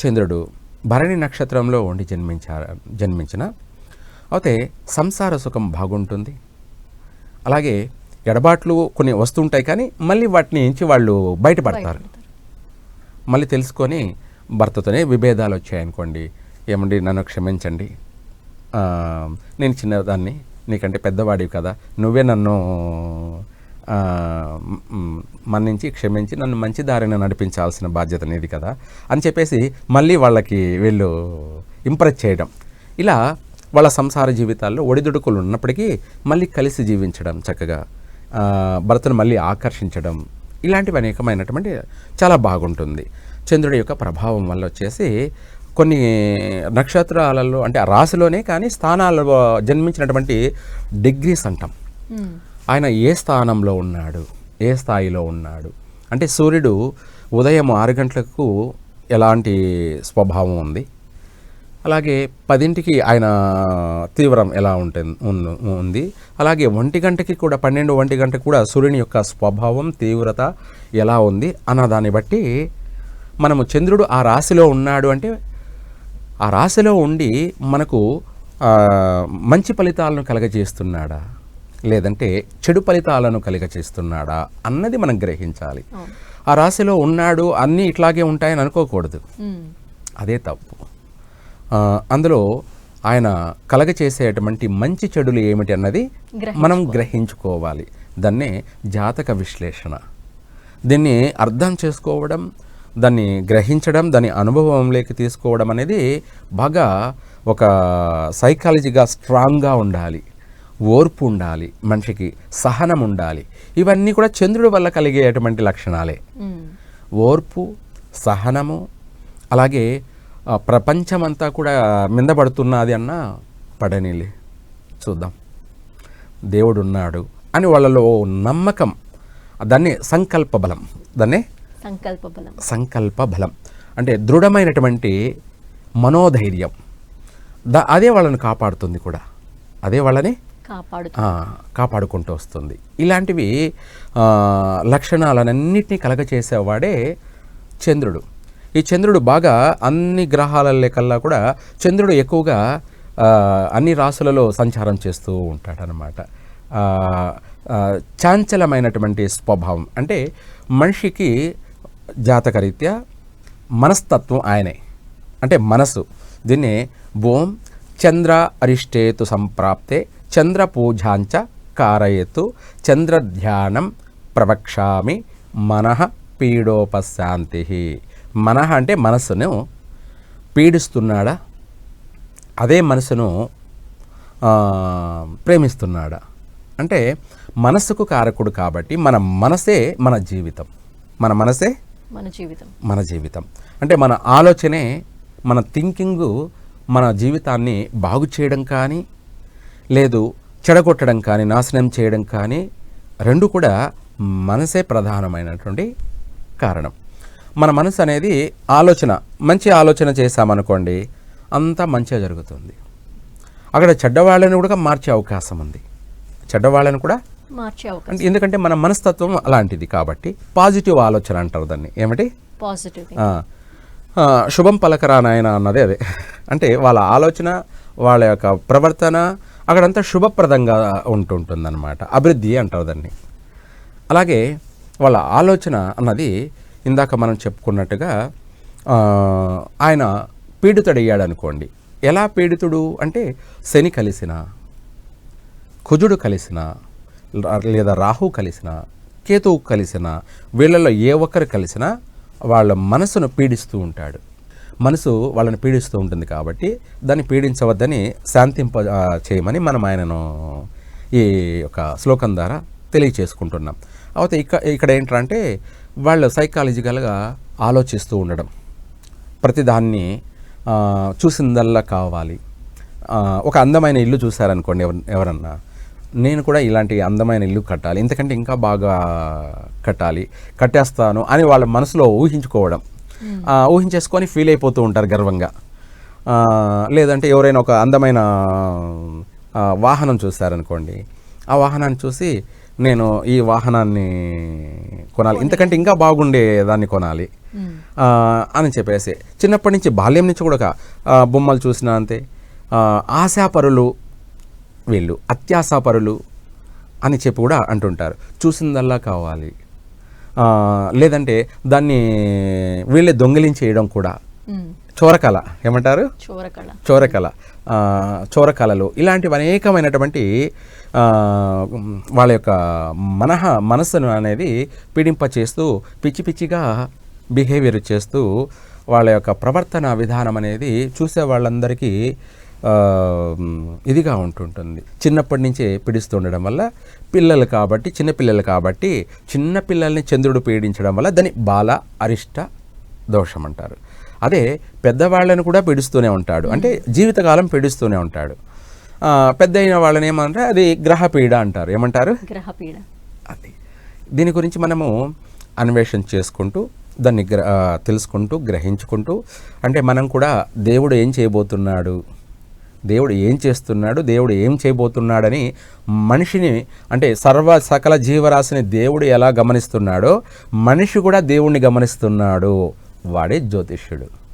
చంద్రుడు భరణి నక్షత్రంలో ఉండి జన్మించారు జన్మించిన. అయితే సంసార సుఖం బాగుంటుంది. అలాగే ఎడబాట్లు కొన్ని వస్తుంటాయి కానీ మళ్ళీ వాటిని నుంచి వాళ్ళు బయటపడతారు. మళ్ళీ తెలుసుకొని భర్తతోనే విభేదాలు వచ్చాయనుకోండి. ఏమండి నన్ను క్షమించండి. నేను చిన్నదాన్ని నీకంటే పెద్దవాడివి కదా. నువ్వే నన్ను మన్నించి క్షమించి నన్ను మంచి దారిని నడిపించాల్సిన బాధ్యత నీది కదా అని చెప్పేసి మళ్ళీ వాళ్ళకి వీళ్ళు ఇంప్రెస్ చేయడం. ఇలా వాళ్ళ సంసార జీవితాల్లో ఒడిదుడుకులు ఉన్నప్పటికీ మళ్ళీ కలిసి జీవించడం చక్కగా భర్తను మళ్ళీ ఆకర్షించడం ఇలాంటివి అనేకమైనటువంటి చాలా బాగుంటుంది. చంద్రుడి యొక్క ప్రభావం వల్ల వచ్చేసి కొన్ని నక్షత్రాలలో అంటే ఆ రాశిలోనే కానీ స్థానాల్లో జన్మించినటువంటి డిగ్రీస్ అంటాం. ఆయన ఏ స్థానంలో ఉన్నాడు? ఏ స్థాయిలో ఉన్నాడు? అంటే సూర్యుడు ఉదయం ఆరు గంటలకు ఎలాంటి స్వభావం ఉంది? అలాగే పదింటికి ఆయన తీవ్రం ఎలా ఉంటుంది ఉంది? అలాగే ఒంటి గంటకి కూడా పన్నెండు ఒంటి గంటకి కూడా సూర్యుని యొక్క స్వభావం తీవ్రత ఎలా ఉంది అన్న దాన్ని బట్టి మనము చంద్రుడు ఆ రాశిలో ఉన్నాడు అంటే ఆ రాశిలో ఉండి మనకు మంచి ఫలితాలను కలగజేస్తున్నాడా? లేదంటే చెడు ఫలితాలను కలగజేస్తున్నాడా అన్నది మనం గ్రహించాలి. ఆ రాశిలో ఉన్నాడు అన్నీ ఇట్లాగే ఉంటాయని అనుకోకూడదు. అదే తప్పు. అందులో ఆయన కలగచేసేటువంటి మంచి చెడులు ఏమిటి అన్నది మనం గ్రహించుకోవాలి. దాన్నే జాతక విశ్లేషణ. దీన్ని అర్థం చేసుకోవడం దాన్ని గ్రహించడం దాని అనుభవంలోకి తీసుకోవడం అనేది బాగా ఒక సైకాలజీగా స్ట్రాంగ్గా ఉండాలి. ఓర్పు ఉండాలి మనిషికి సహనం ఉండాలి. ఇవన్నీ కూడా చంద్రుడి వల్ల కలిగేటువంటి లక్షణాలే. ఓర్పు సహనము అలాగే ప్రపంచమంతా కూడా మిందపడుతున్నది అన్న పడనిలే. చూద్దాం. దేవుడు ఉన్నాడు అని వాళ్ళలో నమ్మకం దాన్ని సంకల్ప బలం దాన్నే సంకల్ప బలం సంకల్ప బలం అంటే దృఢమైనటువంటి మనోధైర్యం. దా అదే వాళ్ళని కాపాడుతుంది కూడా. అదే వాళ్ళని కాపాడుకుంటూ వస్తుంది. ఇలాంటివి లక్షణాలన్నింటినీ కలగచేసేవాడే చంద్రుడు. ఈ చంద్రుడు బాగా అన్ని గ్రహాల కల్లా కూడా చంద్రుడు ఎక్కువగా అన్ని రాసులలో సంచారం చేస్తూ ఉంటాడనమాట. చాంచలమైనటువంటి స్వభావం. అంటే మనిషికి జాతకరీత్యా మనస్తత్వం ఆయనే. అంటే మనసు. దీన్ని భూమ్ చంద్ర అరిష్టేతు సంప్రాప్తే చంద్ర పూజాంచ కారయతు చంద్రధ్యానం ప్రవక్ష్యామి మనః పీడోపశాంతి. మనః అంటే మనస్సును పీడిస్తున్నాడా? అదే మనసును ప్రేమిస్తున్నాడా? అంటే మనస్సుకు కారకుడు కాబట్టి మన మనసే మన జీవితం. మన మనసే మన జీవితం. మన జీవితం. అంటే మన ఆలోచనే మన థింకింగు మన జీవితాన్ని బాగు చేయడం కానీ లేదు చెడగొట్టడం కానీ నాశనం చేయడం కానీ రెండు కూడా మనసే ప్రధానమైనటువంటి కారణం. మన మనసు అనేది ఆలోచన మంచి ఆలోచన చేశామనుకోండి అంతా మంచిగా జరుగుతుంది. అక్కడ చెడ్డవాళ్ళని కూడా మార్చే అవకాశం ఉంది. చెడ్డవాళ్ళని కూడా మార్చే అవకాశం ఎందుకంటే మన మనస్తత్వం అలాంటిది కాబట్టి పాజిటివ్ ఆలోచన అంటారు దాన్ని. ఏమిటి? పాజిటివ్. శుభం పలకరా నాయన అన్నదే అదే. అంటే వాళ్ళ ఆలోచన వాళ్ళ యొక్క ప్రవర్తన అక్కడంతా శుభప్రదంగా ఉంటుంటుందన్నమాట. అభివృద్ధి అంటారు దాన్ని. అలాగే వాళ్ళ ఆలోచన అన్నది ఇందాక మనం చెప్పుకున్నట్టుగా ఆయన పీడితుడయ్యాడు అనుకోండి ఎలా పీడితుడు అంటే శని కలిసిన కుజుడు కలిసిన లేదా రాహు కలిసిన కేతువు కలిసిన వీళ్ళలో ఏ ఒక్కరు కలిసినా వాళ్ళ మనసును పీడిస్తూ ఉంటాడు. మనసు వాళ్ళని పీడిస్తూ ఉంటుంది కాబట్టి దాన్ని పీడించవద్దని శాంతింప చేయమని మనం ఆయనను ఈ యొక్క శ్లోకం ద్వారా తెలియచేసుకుంటున్నాం. అయితే ఇక్కడ ఇక్కడ ఏంటంటే వాళ్ళు సైకాలజికల్గా ఆలోచిస్తూ ఉండడం. ప్రతిదాన్ని చూసిందల్లా కావాలి. ఒక అందమైన ఇల్లు చూశారనుకోండి ఎవరన్నా. నేను కూడా ఇలాంటి అందమైన ఇల్లు కట్టాలి. ఎందుకంటే ఇంకా బాగా కట్టాలి. కట్టేస్తాను అని వాళ్ళ మనసులో ఊహించుకోవడం. ఊహించేసుకొని ఫీల్ అయిపోతూ ఉంటారు గర్వంగా. లేదంటే ఎవరైనా ఒక అందమైన వాహనం చూశారనుకోండి ఆ వాహనాన్ని చూసి నేను ఈ వాహనాన్ని కొనాలి. ఇంతకంటే ఇంకా బాగుండే దాన్ని కొనాలి. అని చెప్పేసి. చిన్నప్పటి నుంచి బాల్యం నుంచి కూడా బొమ్మలు చూసినా అంతే. ఆశాపరులు వీళ్ళు అత్యాశాపరులు అని చెప్పి కూడా అంటుంటారు. చూసిందల్లా కావాలి. లేదంటే దాన్ని వీళ్ళే దొంగిలించేయడం కూడా. చోరకళ ఏమంటారు? చోరకళ. చోరకళ. చోరకళలు. ఇలాంటివి అనేకమైనటువంటి వాళ్ళ యొక్క మనహ మనస్సును అనేది పీడింప చేస్తూ పిచ్చి పిచ్చిగా బిహేవియర్ చేస్తూ వాళ్ళ యొక్క ప్రవర్తన విధానం అనేది చూసే వాళ్ళందరికీ ఇదిగా ఉంటుంటుంది. చిన్నప్పటి నుంచే పీడిస్తుండడం వల్ల పిల్లలు కాబట్టి చిన్నపిల్లలు కాబట్టి చిన్న పిల్లల్ని చంద్రుడు పీడించడం వల్ల దాన్ని బాల అరిష్ట దోషం అంటారు. అదే పెద్దవాళ్ళని కూడా పీడిస్తూనే ఉంటాడు. అంటే జీవితకాలం పీడిస్తూనే ఉంటాడు. పెద్ద అయిన వాళ్ళని ఏమంటే అది గ్రహపీడ అంటారు. ఏమంటారు? గ్రహపీడ. అది. దీని గురించి మనము అన్వేషణ చేసుకుంటూ దాన్ని తెలుసుకుంటూ గ్రహించుకుంటూ అంటే మనం కూడా దేవుడు ఏం చేయబోతున్నాడు దేవుడు ఏం చేస్తున్నాడు దేవుడు ఏం చేయబోతున్నాడని మనిషిని అంటే సర్వ సకల జీవరాశిని దేవుడు ఎలా గమనిస్తున్నాడో మనిషి కూడా దేవుణ్ణి గమనిస్తున్నాడు. వాడే జ్యోతిష్యుడు.